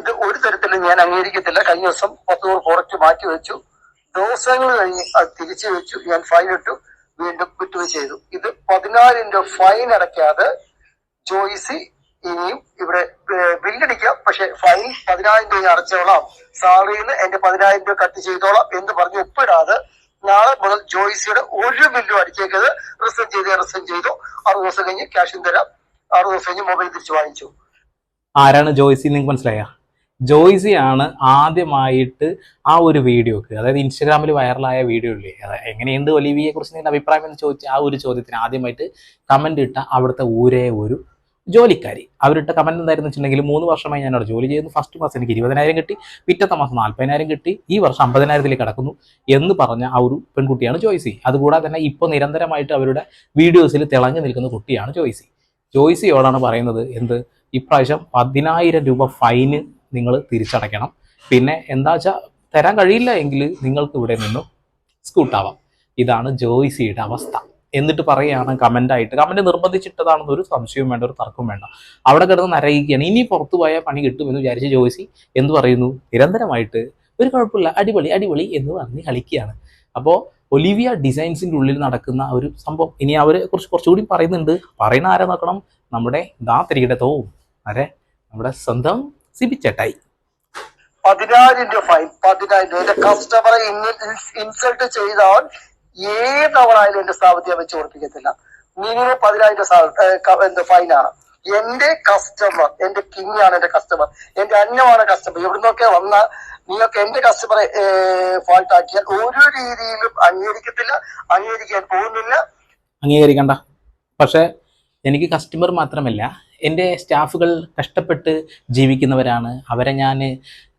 ഇത് ഒരു തരത്തിലും ഞാൻ അംഗീകരിക്കത്തില്ല. കഴിഞ്ഞ ദിവസം പത്ത് നൂറ് കുറച്ച് മാറ്റി വെച്ചു. ദിവസങ്ങൾ കഴിഞ്ഞ് അത് തിരിച്ചു വെച്ചു. ഞാൻ ഫൈൻ ഇട്ടു. വീണ്ടും വിട്ടുവീഴ്ച ചെയ്തു. ഇത് രൂപ ഫൈൻ അടയ്ക്കാതെ ജോയിസി ഇനിയും ഇവിടെ ബില്ലടിക്കാം പക്ഷെ ഫൈൻ പതിനായിരം രൂപ അടച്ചോളാം. സാലറിയിൽ നിന്ന് എന്റെ പതിനായിരം രൂപ കട്ട് ചെയ്തോളാം എന്ന് പറഞ്ഞ് ഒപ്പിടാതെ നാളെ മുതൽ ജോയിസിയുടെ ഒരു ബില്ലും അടിച്ചേക്കത് റിസൈൻ ചെയ്ത് റിസൈൻ ചെയ്തു. ആറു ദിവസം കഴിഞ്ഞ് ക്യാഷും തരാം. ആറു ദിവസം കഴിഞ്ഞ് മൊബൈൽ തിരിച്ചു വാങ്ങിച്ചു. ആരാണ് ജോയിസി നിങ്ങൾക്ക് മനസ്സിലായ? ജോയ്സി ആണ് ആദ്യമായിട്ട് ആ ഒരു വീഡിയോക്ക് അതായത് ഇൻസ്റ്റാഗ്രാമിൽ വൈറലായ വീഡിയോ ഇല്ലേ? എങ്ങനെയുണ്ട് ഒലിവിയെ കുറിച്ച് നിങ്ങളുടെ അഭിപ്രായം എന്ന് ചോദിച്ച ആ ഒരു ചോദ്യത്തിന് ആദ്യമായിട്ട് കമന്റ് ഇട്ട അവിടുത്തെ ഒരേ ഒരു ജോലിക്കാരി. അവരിട്ട കമന്റ് എന്തായിരുന്നു വെച്ചിട്ടുണ്ടെങ്കിൽ മൂന്ന് വർഷമായി ഞാൻ അവിടെ ജോലി ചെയ്യുന്നു. ഫസ്റ്റ് മാസം എനിക്ക് ഇരുപതിനായിരം കിട്ടി. പിറ്റത്തെ മാസം നാൽപ്പതിനായിരം കിട്ടി. ഈ വർഷം അമ്പതിനായിരത്തിലേക്ക് കടക്കുന്നു എന്ന് പറഞ്ഞ ആ ഒരു പെൺകുട്ടിയാണ് ജോയ്സി. അതുകൂടാതെ തന്നെ ഇപ്പോൾ നിരന്തരമായിട്ട് അവരുടെ വീഡിയോസിൽ തിളങ്ങി നിൽക്കുന്ന കുട്ടിയാണ് ജോയ്സി. ജോയ്സിയോടാണ് പറയുന്നത് എന്ത്? ഇപ്രാവശ്യം പതിനായിരം രൂപ ഫൈന് നിങ്ങൾ തിരിച്ചടയ്ക്കണം. പിന്നെ എന്താ വെച്ചാൽ തരാൻ കഴിയില്ല എങ്കിൽ നിങ്ങൾക്ക് ഇവിടെ നിന്നും സ്കൂട്ടാവാം. ഇതാണ് ജോയ്സിയുടെ അവസ്ഥ. എന്നിട്ട് പറയുകയാണ് കമന്റായിട്ട് കമന്റ് നിർബന്ധിച്ചിട്ടതാണെന്ന് ഒരു സംശയവും വേണ്ട ഒരു തർക്കവും വേണ്ട. അവിടെ കിടന്ന് നരയിക്കുകയാണ് ഇനി പുറത്തു പോയാൽ പണി കിട്ടുമെന്ന് വിചാരിച്ച ജോയിസി എന്ത് പറയുന്നു? നിരന്തരമായിട്ട് ഒരു കുഴപ്പമില്ല അടിപൊളി അടിപൊളി എന്ന് പറഞ്ഞ് കളിക്കുകയാണ്. അപ്പോൾ ഒലിവിയ ഡിസൈൻസിന്റെ ഉള്ളിൽ നടക്കുന്ന ഒരു സംഭവം. ഇനി അവർ കുറിച്ച് കുറച്ചുകൂടി പറയുന്നുണ്ട്. പറയുന്ന ആരെ നോക്കണം? നമ്മുടെ ദാ തിരികെ തോവും ആരെ നമ്മുടെ സ്വന്തം സിബിച്ചേട്ടായി പതിനായിരം രൂപ ഫൈൻ പതിനായിരം രൂപ. എന്റെ കസ്റ്റമറെ ഇൻസൾട്ട് ചെയ്താൽ ഏതവണായാലും എന്റെ സ്ഥാപനത്തെ വെച്ച് ഓർപ്പിക്കത്തില്ല മിനിമം പതിനായിരം ക- ഫൈനാണ് എന്റെ കസ്റ്റമർ എന്റെ കിങ് ആണ് എന്റെ കസ്റ്റമർ എന്റെ അന്നമാണ് കസ്റ്റമർ ഇവിടുന്നൊക്കെ വന്ന നിങ്ങൾക്ക് എന്റെ കസ്റ്റമറെ ഫോൾട്ട് ആക്കിയാൽ ഒരു രീതിയിലും അംഗീകരിക്കത്തില്ല അംഗീകരിക്കാൻ പോകുന്നില്ല. അംഗീകരിക്കണ്ട. പക്ഷെ എനിക്ക് കസ്റ്റമർ മാത്രമല്ല എന്റെ സ്റ്റാഫുകൾ കഷ്ടപ്പെട്ട് ജീവിക്കുന്നവരാണ്. അവരെ ഞാൻ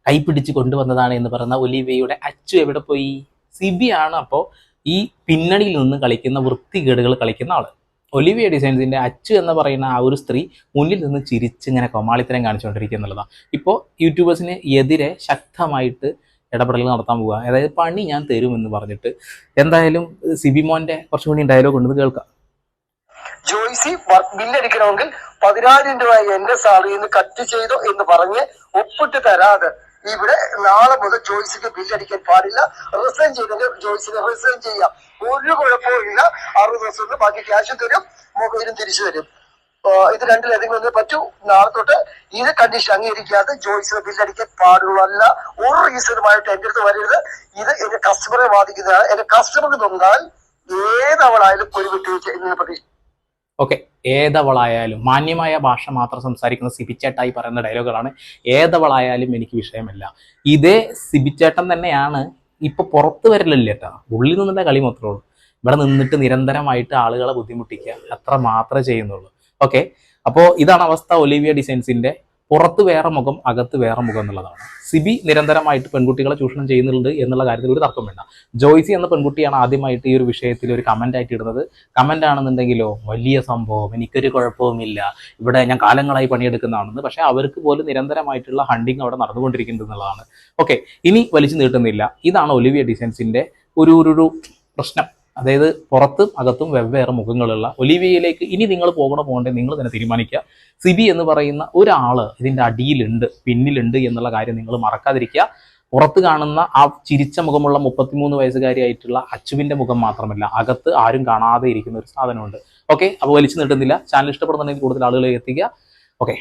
കൈപിടിച്ച് കൊണ്ടുവന്നതാണ് എന്ന് പറയുന്ന ഒലിവിയയുടെ അച്ചു എവിടെ പോയി? സിബി ആണ് അപ്പോൾ ഈ പിന്നണിയിൽ നിന്ന് കളിക്കുന്ന വൃത്തികേടുകൾ കളിക്കുന്ന ആൾ ഒലിവിയ ഡിസൈൻസിന്റെ അച്ചു എന്ന് പറയുന്ന ആ ഒരു സ്ത്രീ മുന്നിൽ നിന്ന് ചിരിച്ച് ഇങ്ങനെ കൊമാളിത്തരം കാണിച്ചുകൊണ്ടിരിക്കുക എന്നുള്ളതാണ് ഇപ്പോൾ യൂട്യൂബേഴ്സിന് എതിരെ ശക്തമായിട്ട് ഇടപെടൽ നടത്താൻ പോവുക. അതായത് പണി ഞാൻ തരുമെന്ന് പറഞ്ഞിട്ട് എന്തായാലും സിബിമോന്റെ കുറച്ചും കൂടി ഡയലോഗ് ഉണ്ടെന്ന് കേൾക്കാം. വർക്ക് ബില്ലടിക്കണമെങ്കിൽ പതിനായിരം രൂപ എന്റെ സാലറിയിൽ നിന്ന് കട്ട് ചെയ്തു എന്ന് പറഞ്ഞ് ഒപ്പിട്ട് തരാതെ ഇവിടെ നാളെ മുതൽ ജോയ്സിക്ക് ബില്ലടിക്കാൻ പാടില്ല. റിസൈൻ ചെയ്തെങ്കിൽ ജോയ്സിന് റിസൈൻ ചെയ്യാം. ഒരു കുഴപ്പവും ഇല്ല. അറുപത് ദിവസം ബാക്കി ക്യാഷ് തരും. മൊബൈലും തിരിച്ചു തരും. ഇത് രണ്ടിൽ ഏതെങ്കിലും പറ്റൂ. നാളെ തൊട്ട് ഇത് കണ്ടീഷൻ അംഗീകരിക്കാതെ ജോയ്സിന് ബില്ലടിക്കാൻ പാടുള്ളതല്ല. ഒരു റീസണുമായിട്ട് എന്റെ അടുത്ത് വരരുത്. ഇത് എന്റെ കസ്റ്റമറെ ബാധിക്കുന്നതാണ്. എന്റെ കസ്റ്റമർക്ക് തന്നാൽ ഏതവളായാലും ഒരു വിട്ടുവീഴ്ച എന്ന് പ്രതീക്ഷ ഓക്കെ ഏതവളായാലും മാന്യമായ ഭാഷ മാത്രം സംസാരിക്കുന്ന സിബിച്ചേട്ടായി പറയുന്ന ഡയലോഗുകളാണ് ഏതവളായാലും എനിക്ക് വിഷയമല്ല. ഇതേ സിബിച്ചേട്ടൻ തന്നെയാണ് ഇപ്പൊ പുറത്ത് വരലില്ല കേട്ടോ ഉള്ളിൽ നിന്നുള്ള കളി മാത്രമേ ഉള്ളൂ. ഇവിടെ നിന്നിട്ട് നിരന്തരമായിട്ട് ആളുകളെ ബുദ്ധിമുട്ടിക്കുക. അത്ര മാത്രമേ ചെയ്യുന്നുള്ളൂ. ഓക്കെ അപ്പോൾ ഇതാണ് അവസ്ഥ ഒലിവിയ ഡിസൈൻസിന്റെ പുറത്ത് വേറെ മുഖം അകത്ത് വേറെ മുഖം എന്നുള്ളതാണ്. സിബി നിരന്തരമായിട്ട് പെൺകുട്ടികളെ ചൂഷണം ചെയ്യുന്നുണ്ട് എന്നുള്ള കാര്യത്തിൽ ഒരു തർക്കം വേണ്ട. ജോയ്സി എന്ന പെൺകുട്ടിയാണ് ആദ്യമായിട്ട് ഈ ഒരു വിഷയത്തിൽ ഒരു കമന്റ് ആയിട്ട് ഇടുന്നത്. കമന്റ് ആണെന്നുണ്ടെങ്കിലോ വലിയ സംഭവം എനിക്കൊരു കുഴപ്പവുമില്ല. ഇവിടെ ഞാൻ കാലങ്ങളായി പണിയെടുക്കുന്നതാണെന്ന്. പക്ഷേ അവർക്ക് പോലും നിരന്തരമായിട്ടുള്ള ഹണ്ടിങ് അവിടെ നടന്നുകൊണ്ടിരിക്കുന്നത് എന്നുള്ളതാണ്. ഓക്കെ ഇനി വലിച്ചു നീട്ടുന്നില്ല. ഇതാണ് ഒലിവിയ ഡിസൈൻസിന്റെ ഒരു ഒരു ഒരു പ്രശ്നം. അതായത് പുറത്തും അകത്തും വെവ്വേറെ മുഖങ്ങളുള്ള ഒലിവിയയിലേക്ക് ഇനി നിങ്ങൾ പോകണോ പോകണ്ടേ നിങ്ങൾ തന്നെ തീരുമാനിക്കുക. സിബി എന്ന് പറയുന്ന ഒരാൾ ഇതിന്റെ അടിയിലുണ്ട് പിന്നിലുണ്ട് എന്നുള്ള കാര്യം നിങ്ങൾ മറക്കാതിരിക്കുക. പുറത്ത് കാണുന്ന ആ ചിരിച്ച മുഖമുള്ള മുപ്പത്തിമൂന്ന് വയസ്സുകാരിയായിട്ടുള്ള അച്ചുവിന്റെ മുഖം മാത്രമല്ല അകത്ത് ആരും കാണാതെ ഇരിക്കുന്ന ഒരു സാധനമുണ്ട്. ഓക്കെ അപ്പോൾ വലിച്ചു നീട്ടുന്നില്ല. ചാനൽ ഇഷ്ടപ്പെടുന്നുണ്ടെങ്കിൽ കൂടുതൽ ആളുകളെ എത്തിക്കുക. ഓക്കെ.